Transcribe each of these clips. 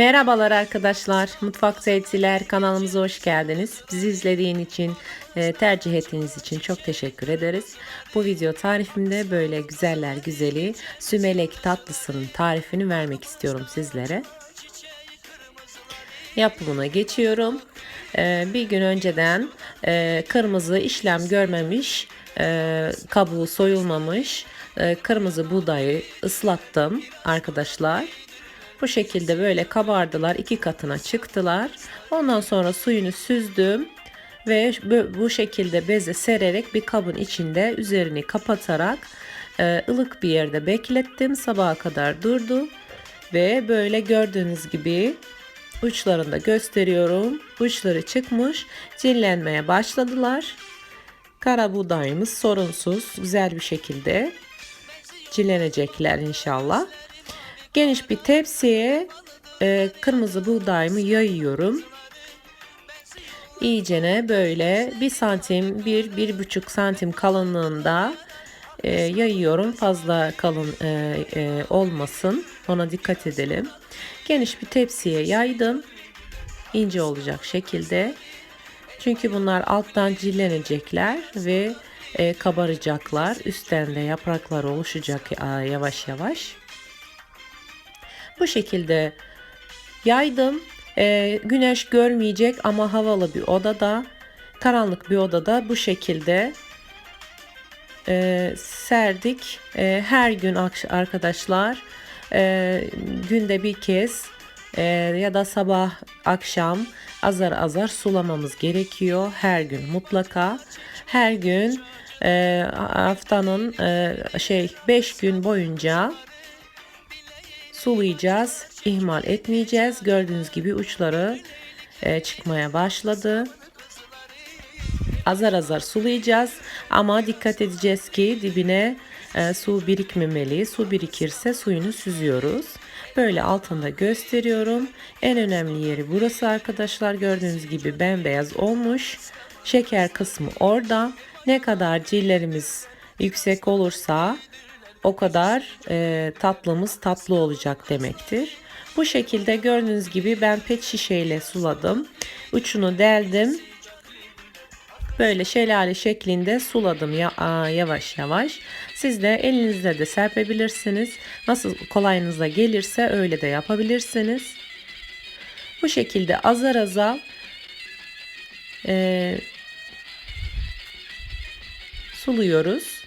Merhabalar arkadaşlar. Mutfak Zevkçiler kanalımıza hoş geldiniz. Bizi izlediğin için, e, tercih ettiğiniz için çok teşekkür ederiz. Bu video tarifimde böyle güzeller güzeli sümelek tatlısının tarifini vermek istiyorum sizlere. Yapımına geçiyorum. E, bir gün önceden e, kırmızı işlem görmemiş, kabuğu soyulmamış kırmızı buğdayı ıslattım arkadaşlar. Bu şekilde böyle kabardılar. iki katına çıktılar. Ondan sonra suyunu süzdüm. Ve bu şekilde beze sererek bir kabın içinde üzerini kapatarak e, ılık bir yerde beklettim. Sabaha kadar durdu. Ve böyle gördüğünüz gibi uçlarında gösteriyorum. Uçları çıkmış. Cinlenmeye başladılar. Kara buğdayımız sorunsuz güzel bir şekilde cilenecekler inşallah. Geniş bir tepsiye e, kırmızı buğdayımı yayıyorum. İyicene böyle bir santim, bir, bir buçuk santim kalınlığında e, yayıyorum. Fazla kalın e, e, olmasın. Ona dikkat edelim. Geniş bir tepsiye yaydım. ince olacak şekilde. Çünkü bunlar alttan cillenecekler ve e, kabaracaklar. Üstten de yapraklar oluşacak e, yavaş yavaş. Bu şekilde yaydım. E, güneş görmeyecek ama havalı bir odada, karanlık bir odada bu şekilde e, serdik. E, her gün arkadaşlar e, günde bir kez e, ya da sabah akşam azar azar sulamamız gerekiyor. Her gün mutlaka. Her gün e, haftanın e, şey 5 gün boyunca sulayacağız. ihmal etmeyeceğiz. Gördüğünüz gibi uçları e, çıkmaya başladı. Azar azar sulayacağız ama dikkat edeceğiz ki dibine e, su birikmemeli. Su birikirse suyunu süzüyoruz. Böyle altında gösteriyorum. En önemli yeri burası arkadaşlar. Gördüğünüz gibi bembeyaz olmuş. Şeker kısmı orada. Ne kadar cillerimiz yüksek olursa o kadar e, tatlımız tatlı olacak demektir. Bu şekilde gördüğünüz gibi ben pet şişeyle suladım. Uçunu deldim. Böyle şelale şeklinde suladım ya, aa, yavaş yavaş. Siz de elinizle de serpebilirsiniz. Nasıl kolayınıza gelirse öyle de yapabilirsiniz. Bu şekilde azar azar e, suluyoruz.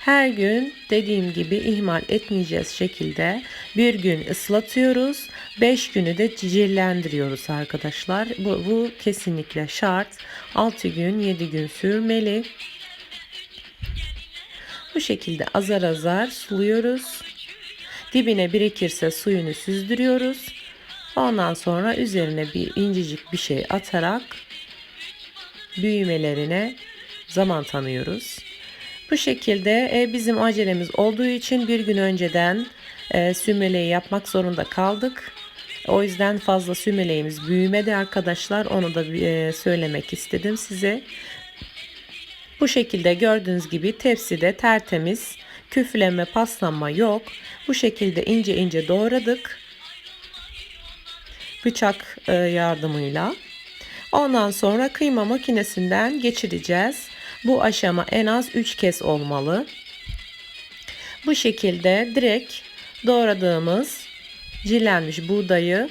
Her gün dediğim gibi ihmal etmeyeceğiz şekilde bir gün ıslatıyoruz. 5 günü de cicillendiriyoruz arkadaşlar. Bu, bu kesinlikle şart. 6 gün 7 gün sürmeli. Bu şekilde azar azar suluyoruz. Dibine birikirse suyunu süzdürüyoruz. Ondan sonra üzerine bir incecik bir şey atarak büyümelerine zaman tanıyoruz. Bu şekilde e, bizim acelemiz olduğu için bir gün önceden e, sümeleyi yapmak zorunda kaldık. O yüzden fazla sümeleğimiz büyümedi arkadaşlar. Onu da e, söylemek istedim size. Bu şekilde gördüğünüz gibi tepside tertemiz küfleme paslanma yok. Bu şekilde ince ince doğradık. Bıçak e, yardımıyla. Ondan sonra kıyma makinesinden geçireceğiz. Bu aşama en az 3 kez olmalı. Bu şekilde direkt doğradığımız cilenmiş buğdayı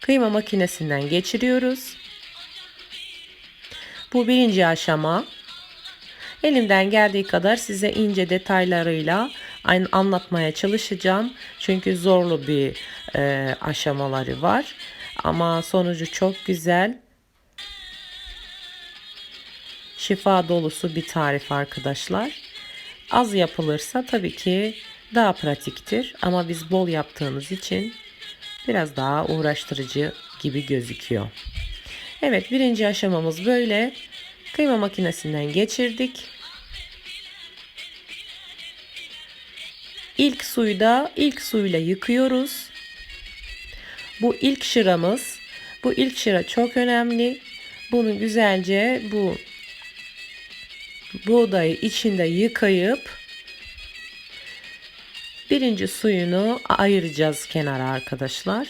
kıyma makinesinden geçiriyoruz. Bu birinci aşama. Elimden geldiği kadar size ince detaylarıyla anlatmaya çalışacağım. Çünkü zorlu bir e, aşamaları var. Ama sonucu çok güzel şifa dolusu bir tarif arkadaşlar. Az yapılırsa tabii ki daha pratiktir ama biz bol yaptığımız için biraz daha uğraştırıcı gibi gözüküyor. Evet birinci aşamamız böyle. Kıyma makinesinden geçirdik. İlk suyu da ilk suyla yıkıyoruz. Bu ilk şıramız. Bu ilk şıra çok önemli. Bunu güzelce bu buğdayı içinde yıkayıp Birinci suyunu ayıracağız kenara arkadaşlar.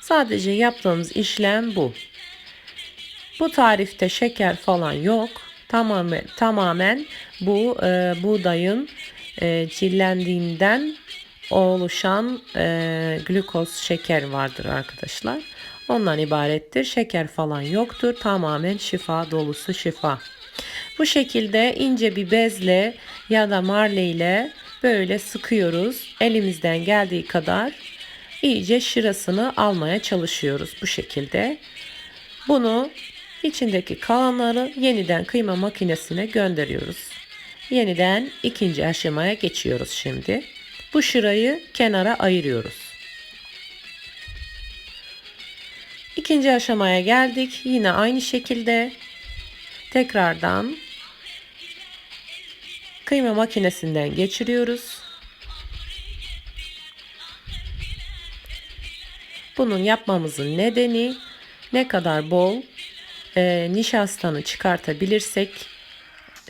Sadece yaptığımız işlem bu. Bu tarifte şeker falan yok. Tamamen tamamen bu e, buğdayın e, çillendiğinden oluşan e, glukoz şeker vardır arkadaşlar. Ondan ibarettir. Şeker falan yoktur. Tamamen şifa dolusu şifa. Bu şekilde ince bir bezle ya da marle ile böyle sıkıyoruz. Elimizden geldiği kadar iyice şırasını almaya çalışıyoruz bu şekilde. Bunu içindeki kalanları yeniden kıyma makinesine gönderiyoruz. Yeniden ikinci aşamaya geçiyoruz şimdi. Bu şırayı kenara ayırıyoruz. İkinci aşamaya geldik. Yine aynı şekilde tekrardan kıyma makinesinden geçiriyoruz. Bunun yapmamızın nedeni ne kadar bol e, nişastanı çıkartabilirsek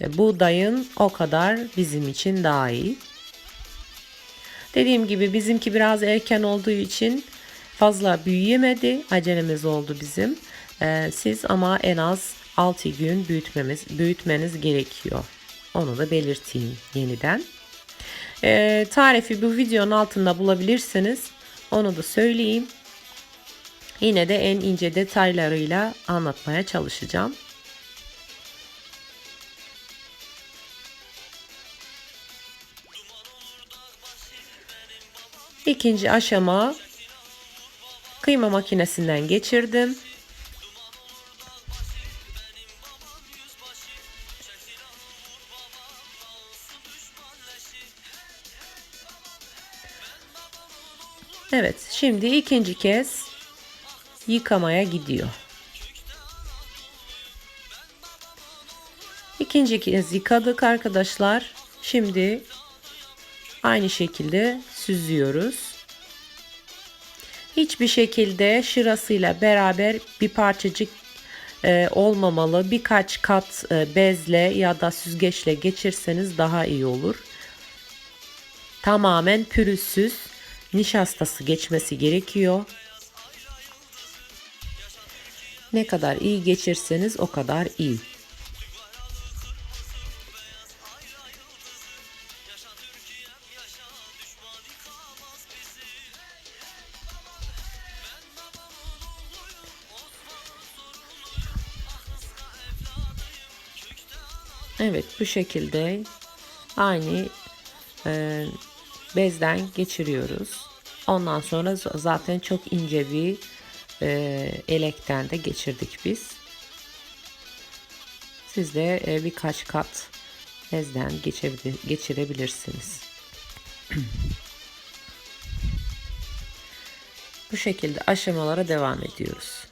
e, buğdayın o kadar bizim için daha iyi. Dediğim gibi bizimki biraz erken olduğu için fazla büyüyemedi. Acelemiz oldu bizim. E, siz ama en az 6 gün büyütmemiz, büyütmeniz gerekiyor. Onu da belirteyim yeniden. E, tarifi bu videonun altında bulabilirsiniz. Onu da söyleyeyim. Yine de en ince detaylarıyla anlatmaya çalışacağım. İkinci aşama kıyma makinesinden geçirdim. Evet, şimdi ikinci kez yıkamaya gidiyor. İkinci kez yıkadık arkadaşlar. Şimdi aynı şekilde süzüyoruz. Hiçbir şekilde şırasıyla beraber bir parçacık e, olmamalı. Birkaç kat e, bezle ya da süzgeçle geçirseniz daha iyi olur. Tamamen pürüzsüz nişastası geçmesi gerekiyor. Ne kadar iyi geçirseniz o kadar iyi. Bu şekilde aynı e, bezden geçiriyoruz. Ondan sonra zaten çok ince bir e, elekten de geçirdik biz. Siz de e, birkaç kat bezden geçirebilirsiniz. Bu şekilde aşamalara devam ediyoruz.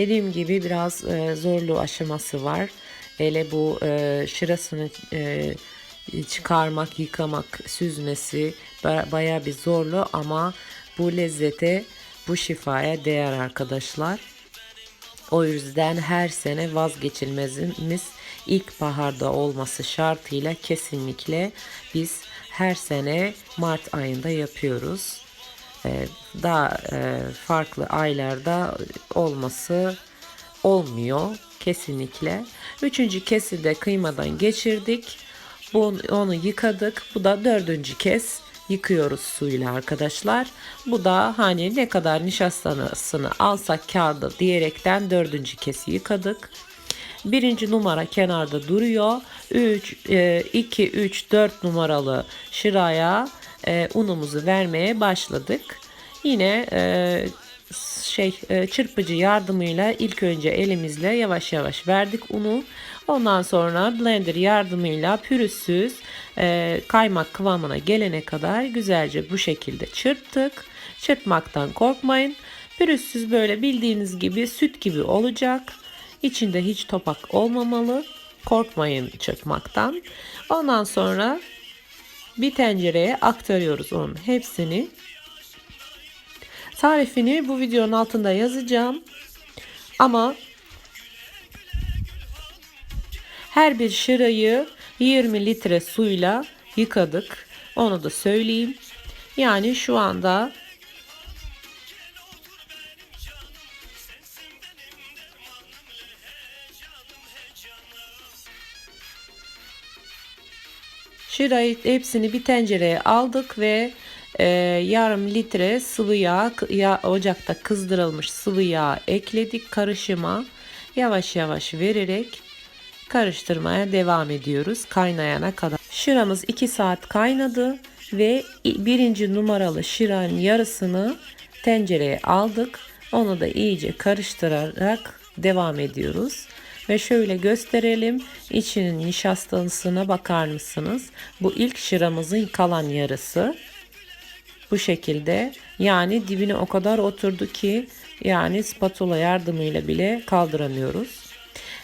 Dediğim gibi biraz e, zorlu aşaması var. Hele bu e, şırasını e, çıkarmak, yıkamak, süzmesi baya bir zorlu ama bu lezzete, bu şifaya değer arkadaşlar. O yüzden her sene vazgeçilmezimiz ilkbaharda olması şartıyla kesinlikle biz her sene Mart ayında yapıyoruz. Ee, daha e, farklı aylarda olması olmuyor kesinlikle. Üçüncü kesi de kıymadan geçirdik. Bunu, onu yıkadık. Bu da dördüncü kez yıkıyoruz suyla arkadaşlar. Bu da hani ne kadar nişastasını alsak karda diyerekten dördüncü kez yıkadık. Birinci numara kenarda duruyor. 3, 2, 3, 4 numaralı şıraya e, unumuzu vermeye başladık. Yine e, şey e, çırpıcı yardımıyla ilk önce elimizle yavaş yavaş verdik unu. Ondan sonra blender yardımıyla pürüzsüz kaymak kıvamına gelene kadar güzelce bu şekilde çırptık. Çırpmaktan korkmayın. Pürüzsüz böyle bildiğiniz gibi süt gibi olacak. İçinde hiç topak olmamalı. Korkmayın çırpmaktan. Ondan sonra bir tencereye aktarıyoruz onun hepsini. Tarifini bu videonun altında yazacağım. Ama her bir şırayı 20 litre suyla yıkadık. Onu da söyleyeyim. Yani şu anda Şırayı hepsini bir tencereye aldık ve e, yarım litre sıvı yağ, yağ ocakta kızdırılmış sıvı yağ ekledik karışıma. Yavaş yavaş vererek karıştırmaya devam ediyoruz kaynayana kadar. Şıramız 2 saat kaynadı ve birinci numaralı şıranın yarısını tencereye aldık. Onu da iyice karıştırarak devam ediyoruz. Ve şöyle gösterelim. İçinin nişastasına bakar mısınız? Bu ilk şıramızın kalan yarısı. Bu şekilde. Yani dibine o kadar oturdu ki yani spatula yardımıyla bile kaldıramıyoruz.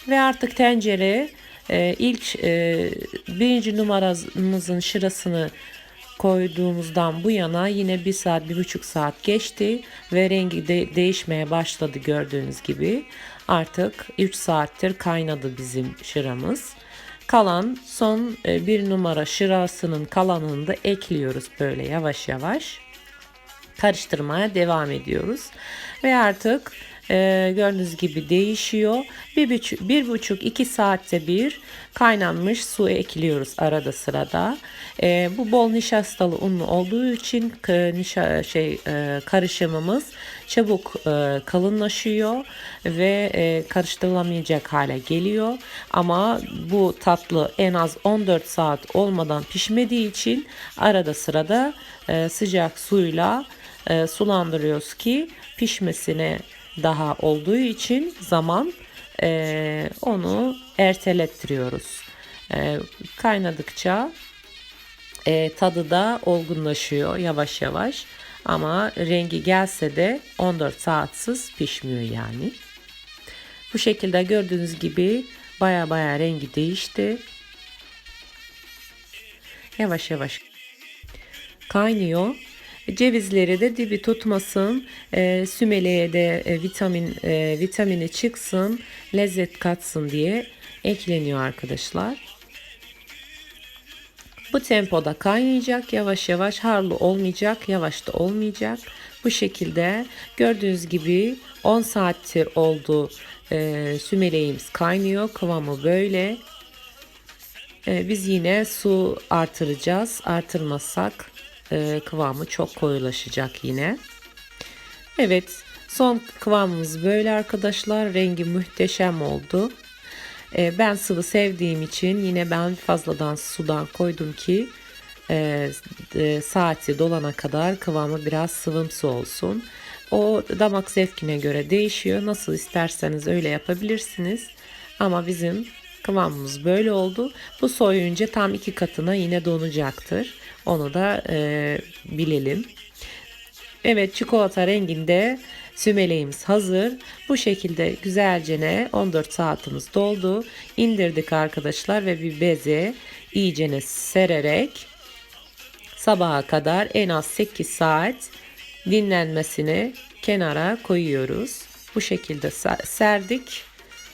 Ve artık tencere e, ilk e, birinci numaramızın şırasını koyduğumuzdan bu yana yine bir saat bir buçuk saat geçti ve rengi de değişmeye başladı gördüğünüz gibi. Artık 3 saattir kaynadı bizim şıramız. Kalan son e, bir numara şırasının kalanını da ekliyoruz böyle yavaş yavaş. Karıştırmaya devam ediyoruz. Ve artık e, gördüğünüz gibi değişiyor. Bir buçuk, bir buçuk iki saatte bir kaynanmış su ekliyoruz arada sırada. E, bu bol nişastalı unlu olduğu için e, nişa, şey e, karışımımız çabuk e, kalınlaşıyor ve e, karıştırılamayacak hale geliyor. Ama bu tatlı en az 14 saat olmadan pişmediği için arada sırada e, sıcak suyla e, sulandırıyoruz ki pişmesine daha olduğu için zaman e, onu ertelettiriyoruz. E, kaynadıkça e, tadı da olgunlaşıyor yavaş yavaş. Ama rengi gelse de 14 saatsiz pişmiyor yani. Bu şekilde gördüğünüz gibi baya baya rengi değişti. Yavaş yavaş kaynıyor. Cevizleri de dibi tutmasın, e, sümeleye de e, vitamin e, vitamini çıksın, lezzet katsın diye ekleniyor arkadaşlar. Bu tempoda kaynayacak, yavaş yavaş harlı olmayacak, yavaş da olmayacak. Bu şekilde gördüğünüz gibi 10 saattir oldu e, sümeleğimiz kaynıyor. Kıvamı böyle. E, biz yine su artıracağız. Artırmazsak e, kıvamı çok koyulaşacak yine. Evet son kıvamımız böyle arkadaşlar. Rengi muhteşem oldu. E, ben sıvı sevdiğim için yine ben fazladan sudan koydum ki e, e, saati dolana kadar kıvamı biraz sıvımsı olsun. O damak zevkine göre değişiyor. Nasıl isterseniz öyle yapabilirsiniz. Ama bizim kıvamımız böyle oldu. Bu soyunca tam iki katına yine donacaktır. Onu da e, bilelim. Evet çikolata renginde sümeleğimiz hazır. Bu şekilde güzelce ne 14 saatimiz doldu. İndirdik arkadaşlar ve bir beze iyicene sererek sabaha kadar en az 8 saat dinlenmesini kenara koyuyoruz. Bu şekilde serdik.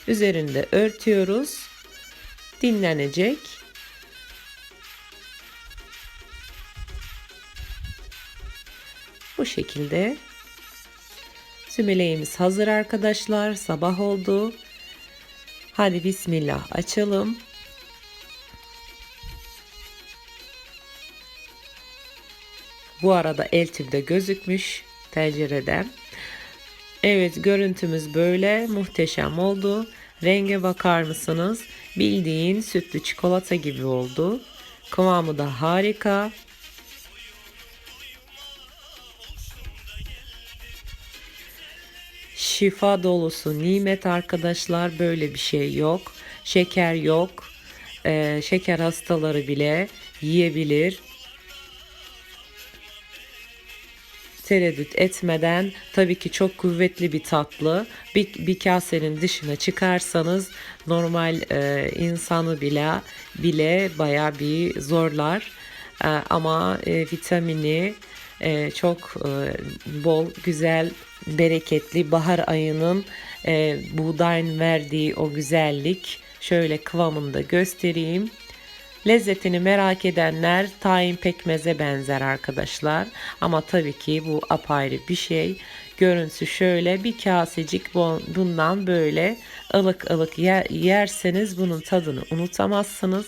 Üzerinde örtüyoruz. Dinlenecek. Bu şekilde sümeleğimiz hazır arkadaşlar. Sabah oldu. Hadi bismillah açalım. Bu arada eltifde gözükmüş tencereden. Evet görüntümüz böyle muhteşem oldu. Renge bakar mısınız? Bildiğin sütlü çikolata gibi oldu. Kıvamı da harika. şifa dolusu nimet arkadaşlar böyle bir şey yok. Şeker yok. Ee, şeker hastaları bile yiyebilir. Tereddüt etmeden tabii ki çok kuvvetli bir tatlı bir, bir kasenin dışına çıkarsanız normal e, insanı bile bile baya bir zorlar E, ama e, vitamini e, çok e, bol güzel bereketli bahar ayının e, buğdayın verdiği o güzellik şöyle kıvamında göstereyim. Lezzetini merak edenler tahin pekmeze benzer arkadaşlar. Ama tabii ki bu apayrı bir şey. Görüntüsü şöyle bir kasecik bu- bundan böyle ılık ılık yer- yerseniz bunun tadını unutamazsınız.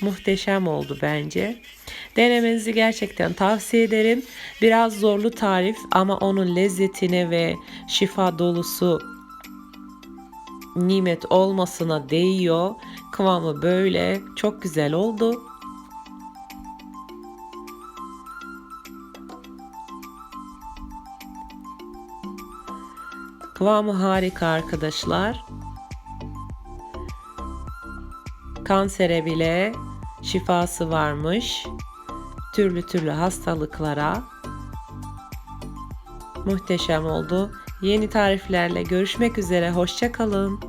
Muhteşem oldu bence. Denemenizi gerçekten tavsiye ederim. Biraz zorlu tarif ama onun lezzetine ve şifa dolusu nimet olmasına değiyor. Kıvamı böyle çok güzel oldu. Kıvamı harika arkadaşlar. Kansere bile şifası varmış. Türlü türlü hastalıklara muhteşem oldu. Yeni tariflerle görüşmek üzere. Hoşça kalın.